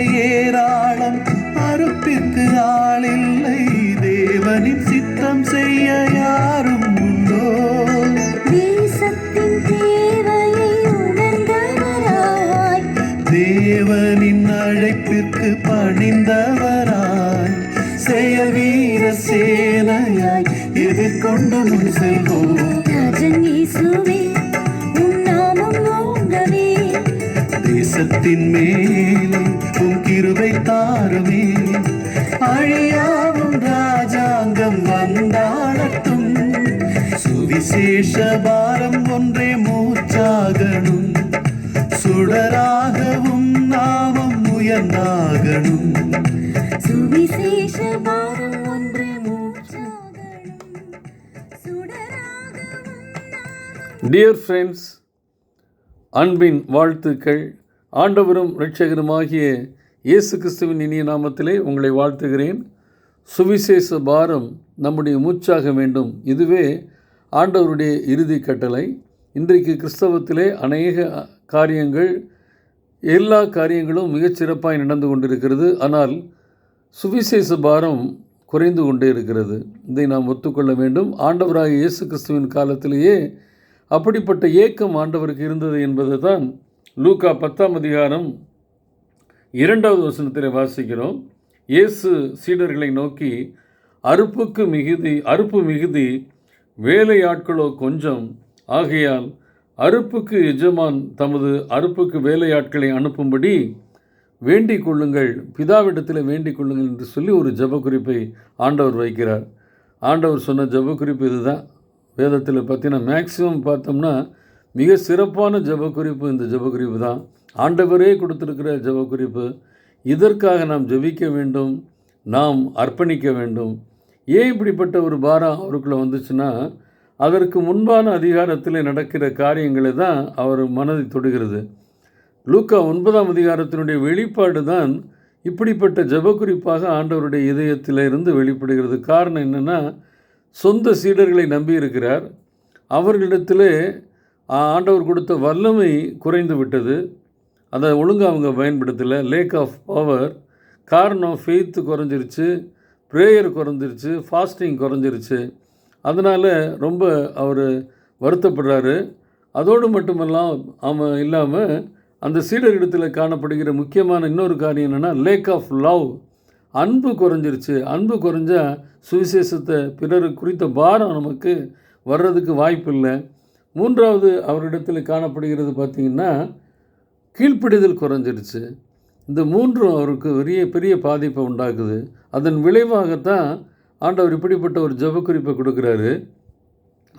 ஏராளம் அறுப்பிற்கு ஆளில்லை. தேவனின் சித்தம் செய்ய யாரும் உண்டோ? தேவனின் அழைப்பிற்கு பணிந்தவராய். செயல் வீர சேனையாய் எதிர்கொண்டு முன் செல்வோம். தேசத்தின் மேலே அழியாவும் ராஜாங்கம் வந்தாளட்டும் சுவிசேஷ பாரம் ஒன்றே மூச்சாகணும் சுடராகவும் நாமம் உயர்ந்தாகணும் சுவிசேஷ பாரம் ஒன்றே டியர் ஃப்ரெண்ட்ஸ் அன்பின் வாழ்த்துக்கள் ஆண்டவரும் இரட்சகருமாகிய இயேசு கிறிஸ்துவின் இனிய நாமத்திலே உங்களை வாழ்த்துகிறேன். சுவிசேஷ பாரம் நம்முடைய மூச்சாக வேண்டும். இதுவே ஆண்டவருடைய இறுதி கட்டளை. இன்றைக்கு கிறிஸ்தவத்திலே அநேக காரியங்கள் எல்லா காரியங்களும் மிகச்சிறப்பாக நடந்து கொண்டிருக்கிறது. ஆனால் சுவிசேஷ பாரம் குறைந்து கொண்டே இருக்கிறது. இதை நாம் ஒத்துக்கொள்ள வேண்டும். ஆண்டவராக இயேசு கிறிஸ்துவின் காலத்திலேயே அப்படிப்பட்ட ஏக்கம் ஆண்டவருக்கு இருந்தது என்பதை தான் லூக்கா பத்தாம் அதிகாரம் இரண்டாவது வசனத்தில் வாசிக்கிறோம். இயேசு சீடர்களை நோக்கி அறுப்புக்கு மிகுதி அறுப்பு மிகுதி வேலையாட்களோ கொஞ்சம். ஆகையால் அறுப்புக்கு எஜமான் தமது அறுப்புக்கு வேலையாட்களை அனுப்பும்படி வேண்டிக் கொள்ளுங்கள். பிதாவிடத்தில் வேண்டிக் கொள்ளுங்கள் என்று சொல்லி ஒரு ஜெப குறிப்பை ஆண்டவர் வைக்கிறார். ஆண்டவர் சொன்ன ஜெப குறிப்பு இதுதான். வேதத்தில் பார்த்தீங்கன்னா மேக்சிமம் பார்த்தோம்னா மிக சிறப்பான ஜெப குறிப்பு இந்த ஜெப குறிப்பு தான். ஆண்டவரே கொடுத்துருக்கிற ஜெப குறிப்பு இதற்காக நாம் ஜபிக்க வேண்டும் நாம் அர்ப்பணிக்க வேண்டும். ஏன் இப்படிப்பட்ட ஒரு பாரம் அவருக்குள்ளே வந்துச்சுன்னா அதற்கு முன்பான அதிகாரத்தில் நடக்கிற காரியங்களை தான் அவர் மனதை தொடுகிறது. லூக்கா ஒன்பதாம் அதிகாரத்தினுடைய வெளிப்பாடு தான் இப்படிப்பட்ட ஜெப குறிப்பாக ஆண்டவருடைய இதயத்தில் இருந்து வெளிப்படுகிறது. காரணம் என்னென்னா சொந்த சீடர்களை நம்பியிருக்கிறார் அவர்களிடத்தில் ஆண்டவர் கொடுத்த வல்லமை குறைந்து விட்டது. அதை ஒழுங்காக அவங்க பயன்படுத்தலை. லேக் ஆஃப் பவர் காரணம் ஃபெய்த்து குறைஞ்சிருச்சு. ப்ரேயர் குறைஞ்சிருச்சு. ஃபாஸ்டிங் குறைஞ்சிருச்சு. அதனால் ரொம்ப அவர் வருத்தப்படுறாரு. அதோடு மட்டுமெல்லாம் அவன் இல்லாமல் அந்த சீடர் இடத்துல காணப்படுகிற முக்கியமான இன்னொரு காரியம் என்னென்னா லேக் ஆஃப் லவ் அன்பு குறைஞ்சிருச்சு. அன்பு குறைஞ்சா சுவிசேஷத்தை பிறர் குறித்த பாரம் நமக்கு வர்றதுக்கு வாய்ப்பு இல்லை மூன்றாவது அவரிடத்தில் காணப்படுகிறது பார்த்திங்கன்னா கீழ்ப்பிடிதல் குறைஞ்சிருச்சு இந்த மூன்றும் அவருக்கு பெரிய பெரிய பாதிப்பை உண்டாக்குது. அதன் விளைவாகத்தான் ஆண்டவர் இப்படிப்பட்ட ஒரு ஜெப குறிப்பை கொடுக்குறாரு.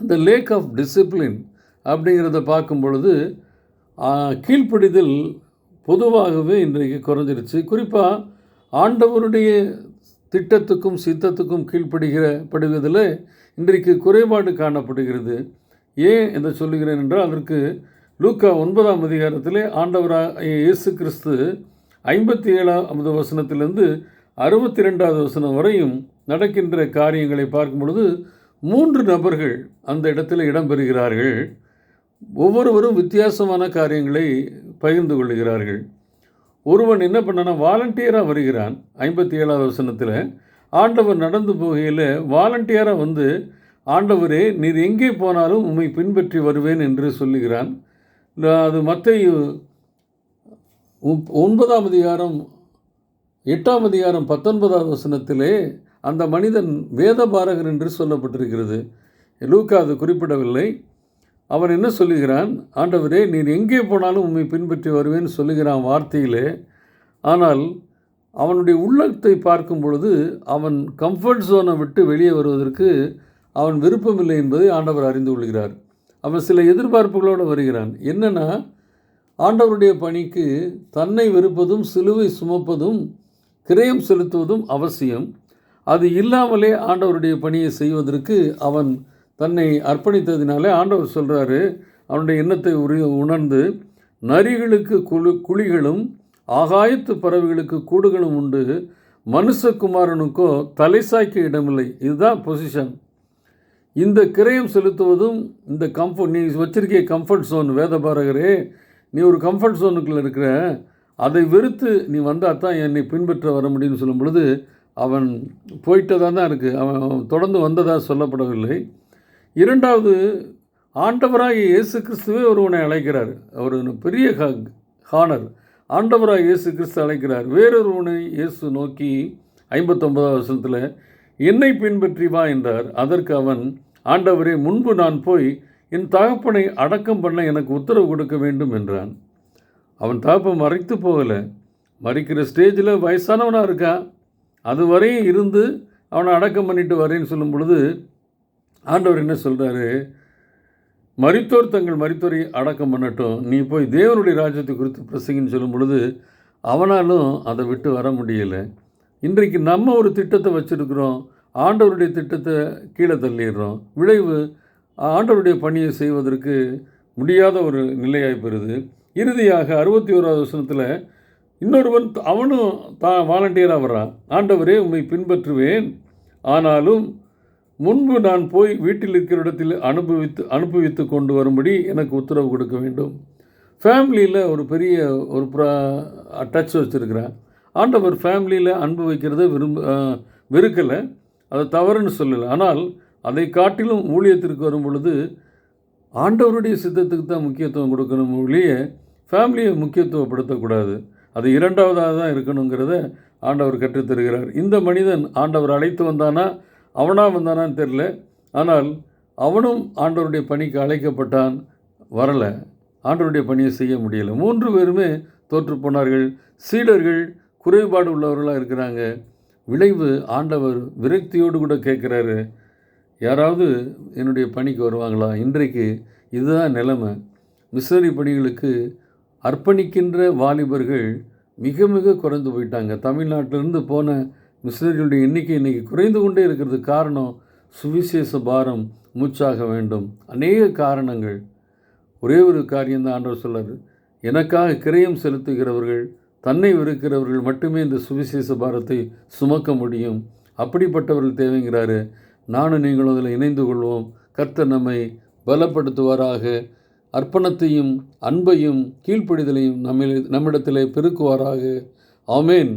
இந்த லேக் ஆஃப் டிசிப்ளின் அப்படிங்கிறத பார்க்கும் பொழுது கீழ்ப்பிடிதல் பொதுவாகவே இன்றைக்கு குறைஞ்சிருச்சு குறிப்பாக ஆண்டவருடைய திட்டத்துக்கும் சித்தத்துக்கும் கீழ்ப்படுகிற படுவதில் இன்றைக்கு குறைபாடு காணப்படுகிறது. ஏன் என்று சொல்லுகிறேன் என்றால் அதற்கு லூக்கா ஒன்பதாம் அதிகாரத்திலே ஆண்டவராக இயேசு கிறிஸ்து ஐம்பத்தி ஏழாவது வசனத்திலிருந்து அறுபத்தி ரெண்டாவது வசனம் வரையும் நடக்கின்ற காரியங்களை பார்க்கும் பொழுது மூன்று நபர்கள் அந்த இடத்துல இடம்பெறுகிறார்கள். ஒவ்வொருவரும் வித்தியாசமான காரியங்களை பகிர்ந்து கொள்கிறார்கள் ஒருவன் என்ன பண்ணனா வாலண்டியராக வருகிறான். ஐம்பத்தி ஏழாவது வசனத்தில் ஆண்டவர் நடந்து போகையில் வாலண்டியராக வந்து ஆண்டவரே நீர் எங்கே போனாலும் உம்மை பின்பற்றி வருவேன் என்று சொல்லுகிறான். அது மற்ற ஒன்பதாம் அதிகாரம் எட்டாம் அதிகாரம் பத்தொன்பதாவது வசனத்திலே அந்த மனிதன் வேத பாரகர் என்று சொல்லப்பட்டிருக்கிறது. லூக்கா அது குறிப்பிடவில்லை. அவன் என்ன சொல்லுகிறான்? ஆண்டவரே நீர் எங்கே போனாலும் உம்மை பின்பற்றி வருவேன்னு சொல்லுகிறான் வார்த்தையிலே. ஆனால் அவனுடைய உள்ளத்தை பார்க்கும் பொழுது அவன் கம்ஃபர்ட் ஜோனை விட்டு வெளியே வருவதற்கு அவன் விருப்பமில்லை என்பதை ஆண்டவர் அறிந்து கொள்கிறார். அவன் சில எதிர்பார்ப்புகளோடு வருகிறான். என்னென்னா ஆண்டவருடைய பணிக்கு தன்னை வெறுப்பதும் சிலுவை சுமப்பதும் கிரயம் செலுத்துவதும் அவசியம். அது இல்லாமலே ஆண்டவருடைய பணியை செய்வதற்கு அவன் தன்னை அர்ப்பணித்ததினாலே ஆண்டவர் சொல்கிறாரு அவனுடைய எண்ணத்தை உரி உணர்ந்து நரிகளுக்கு குழு குழிகளும் ஆகாயத்து பறவைகளுக்கு கூடுகளும் உண்டு. மனுஷகுமாரனுக்கோ தலை சாய்க்க இடமில்லை. இதுதான் பொசிஷன் இந்த கிரயம் செலுத்துவதும் இந்த கம்ஃபர்ட் நீ வச்சிருக்கிய கம்ஃபர்ட் ஜோன் வேதபாரகரே நீ ஒரு கம்ஃபர்ட் ஜோனுக்குள்ளே இருக்கிற அதை வெறுத்து நீ வந்தால் தான் என்னை பின்பற்ற வர முடியும்னு சொல்லும் பொழுது அவன் போயிட்டதாக தான் இருக்குது அவன் தொடர்ந்து வந்ததாக சொல்லப்படவில்லை. இரண்டாவது ஆண்டவராக இயேசு கிறிஸ்துவே ஒருவனை அழைக்கிறார். அவர் பெரிய ஹானர். ஆண்டவராக இயேசு கிறிஸ்து அழைக்கிறார். வேறொருவனை இயேசு நோக்கி ஐம்பத்தொன்பதாவது வருஷத்தில் என்னை பின்பற்றி வா என்றார். அதற்கு அவன் ஆண்டவரே முன்பு நான் போய் என் தகப்பனை அடக்கம் பண்ண எனக்கு உத்தரவு கொடுக்க வேண்டும் என்றான். அவன் தகப்பன் மறைத்து போகலை. மறிக்கிற ஸ்டேஜில் வயசானவனாக இருக்கா? அது வரையும் இருந்து அவனை அடக்கம் பண்ணிட்டு வரேன்னு சொல்லும் பொழுது ஆண்டவர் என்ன சொல்கிறாரு மறித்தோர் தங்கள் மறித்தோரை அடக்கம் பண்ணட்டும். நீ போய் தேவனுடைய ராஜ்யத்தை குறித்து பிரசங்கன்னு சொல்லும் பொழுது அவனாலும் அதை விட்டு வர முடியலை. இன்றைக்கு நம்ம ஒரு திட்டத்தை வச்சுருக்குறோம். ஆண்டவருடைய திட்டத்தை கீழே தள்ளிடுறோம். விளைவு ஆண்டவருடைய பணியை செய்வதற்கு முடியாத ஒரு நிலையாய் பெறுது இறுதியாக அறுபத்தி ஓராவது வருஷத்தில் இன்னொருவன் அவனும் தான் வாலண்டியராக வர்றான் ஆண்டவரே உம்மை பின்பற்றுவேன். ஆனாலும் முன்பு நான் போய் வீட்டில் இருக்கிற இடத்தில் அனுபவித்து அனுபவித்து கொண்டு வரும்படி எனக்கு உத்தரவு கொடுக்க வேண்டும். ஃபேமிலியில் ஒரு பெரிய ஒரு ப்ரா டச் வச்சுருக்கிறேன் ஆண்டவர் ஃபேமிலியில் அன்பு வைக்கிறத விரும்ப வெறுக்கலை. அதை தவறுன்னு சொல்லலை. ஆனால் அதை காட்டிலும் ஊழியத்திற்கு வரும் பொழுது ஆண்டவருடைய சித்தத்துக்கு தான் முக்கியத்துவம் கொடுக்கணும் ஒழிய ஃபேமிலியை முக்கியத்துவப்படுத்தக்கூடாது அது இரண்டாவதாக தான் இருக்கணுங்கிறத ஆண்டவர் கற்றுத்தருகிறார் இந்த மனிதன் ஆண்டவர் அழைத்து வந்தானா? அவனாக வந்தானான்னு தெரில ஆனால் அவனும் ஆண்டவருடைய பணிக்கு அழைக்கப்பட்டான். வரலை. ஆண்டவருடைய பணியை செய்ய முடியலை. மூன்று பேருமே தோற்று போனார்கள். சீடர்கள் குறைபாடு உள்ளவர்களாக இருக்கிறாங்க. விளைவு ஆண்டவர் விரக்தியோடு கூட கேட்குறாரு. யாராவது என்னுடைய பணிக்கு வருவாங்களா? இன்றைக்கு இதுதான் நிலைமை. மிஷனரி பணிகளுக்கு அர்ப்பணிக்கின்ற வாலிபர்கள் மிக மிக குறைந்து போயிட்டாங்க. தமிழ்நாட்டிலிருந்து போன மிஷனரிகளுடைய எண்ணிக்கை இன்றைக்கி குறைந்து கொண்டே இருக்கிறது. காரணம் சுவிசேஷ பாரம் மூச்சாக வேண்டும். அநேக காரணங்கள். ஒரே ஒரு காரியம்தான் ஆண்டவர் சொல்றாரு. எனக்காக கிரயம் செலுத்துகிறவர்கள் தன்னை வெறுக்கிறவர்கள் மட்டுமே இந்த சுவிசேஷ பாரத்தை சுமக்க முடியும். அப்படிப்பட்டவர்கள் தேவைங்கிறாரு. நானும் நீங்களும் அதில் இணைந்து கொள்வோம். கர்த்தர் நம்மை பலப்படுத்துவாராக. அர்ப்பணத்தையும் அன்பையும் கீழ்ப்படிதலையும் நம்ம நம்மிடத்திலே பெருக்குவாராக. ஆமேன்.